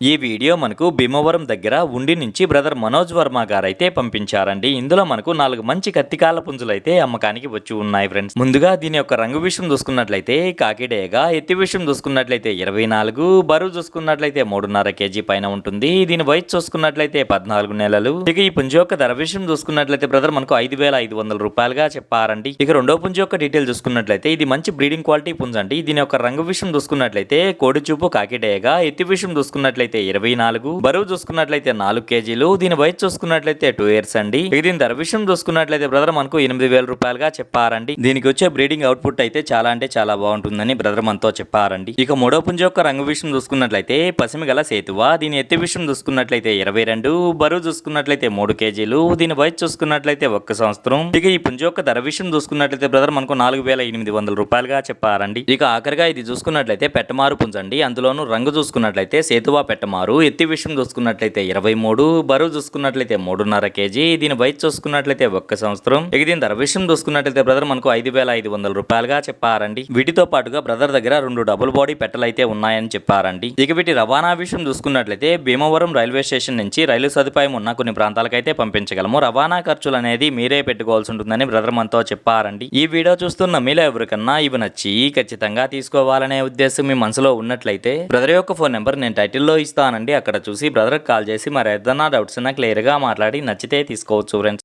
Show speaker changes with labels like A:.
A: ఈ వీడియో మనకు భీమవరం దగ్గర ఉండి నుంచి బ్రదర్ మనోజ్ వర్మ గారైతే పంపించారండి. ఇందులో మనకు నాలుగు మంచి కత్తికాల పుంజులు అయితే అమ్మకానికి వచ్చి ఉన్నాయి ఫ్రెండ్స్ ముందుగా దీని యొక్క రంగు విషయం చూసుకున్నట్లయితే కాకిడేగా ఎత్తి విషయం చూసుకున్నట్లయితే ఇరవై నాలుగు బరువు చూసుకున్నట్లయితే మూడున్నర కేజీ పైన ఉంటుంది. దీని వయసు చూసుకున్నట్లయితే పద్నాలుగు నెలలు. ఇక ఈ పుంజు యొక్క ధర విషయం చూసుకున్నట్లయితే బ్రదర్ మనకు ఐదు వేల ఐదు వందల రూపాయలుగా చెప్పారండి. ఇక రెండో పుంజు యొక్క డీటెయిల్ చూసుకున్నట్లయితే ఇది మంచి బ్రీడింగ్ క్వాలిటీ పుంజు అండి దీని యొక్క రంగు విషయం చూసుకున్నట్లయితే కోడి చూపు కాకిడేగా ఎత్తి విషయం చూసుకున్నట్లయితే ఇరవై నాలుగు బరువు చూసుకున్నట్లయితే నాలుగు కేజీలు దీని వయసు చూసుకున్నట్లయితే టూ ఇయర్స్ అండి. ఇక దీని ధర విషయం చూసుకున్నట్లయితే బ్రదర్ మనకు ఎనిమిది వేల రూపాయలుగా చెప్పారండి. దీనికి వచ్చే బ్రీడింగ్ అవుట్పుట్ అయితే చాలా అంటే చాలా బాగుంటుందని బ్రదర్ మనతో చెప్పారండి. ఇక మూడో పుంజ యొక్క రంగు విషయం చూసుకున్నట్లయితే పసిమి గల సేతువ దీని ఎత్తి విషయం చూసుకున్నట్లయితే ఇరవై రెండు బరువు చూసుకున్నట్లయితే మూడు కేజీలు దీని వయసు చూసుకున్నట్లయితే ఒక్క సంవత్సరం. ఇక ఈ పుంజ యొక్క ధర విషయం చూసుకున్నట్లయితే బ్రదర్ మనకు నాలుగు వేల ఎనిమిది వందల రూపాయలుగా చెప్పారండి. ఇక ఆఖరిగా ఇది చూసుకున్నట్లయితే పెట్టమారు పుంజండి. అందులోనూ రంగు చూసుకున్నట్లయితే సేతువా పెట్టమారు. ఎత్తి విషయం చూసుకున్నట్లయితే ఇరవై మూడు బరువు చూసుకున్నట్లయితే మూడున్నర కేజీ దీని వయసు చూసుకున్నట్లయితే ఒక్క సంవత్సరం. ఇక దీని ధర విషయం చూసుకున్నట్లయితే బ్రదర్ మనకు ఐదు వేల ఐదు వందల రూపాయలుగా చెప్పారండి. వీటితో పాటుగా బ్రదర్ దగ్గర రెండు డబుల్ బాడీ పెట్టలు అయితే ఉన్నాయని చెప్పారండి. ఇక వీటి రవాణా విషయం చూసుకున్నట్లయితే భీమవరం రైల్వే స్టేషన్ నుంచి రైలు సదుపాయం ఉన్న కొన్ని ప్రాంతాలకైతే పంపించగలము. రవాణా ఖర్చులు అనేది మీరే పెట్టుకోవాల్సి ఉంటుందని బ్రదర్ మనతో చెప్పారండి. ఈ వీడియో చూస్తున్న మీలో ఎవరికన్నా ఇవి నచ్చి ఖచ్చితంగా తీసుకోవాలనే ఉద్దేశం మీ మనసులో ఉన్నట్లయితే బ్రదర్ యొక్క ఫోన్ నెంబర్ నేను టైటిల్లో ఇస్తానండి అక్కడ చూసి బ్రదర్కి కాల్ చేసి మరి ఏదన్నా డౌట్స్ ఉన్నా క్లియర్గా మాట్లాడి నచ్చితే తీసుకోవచ్చు ఫ్రెండ్స్.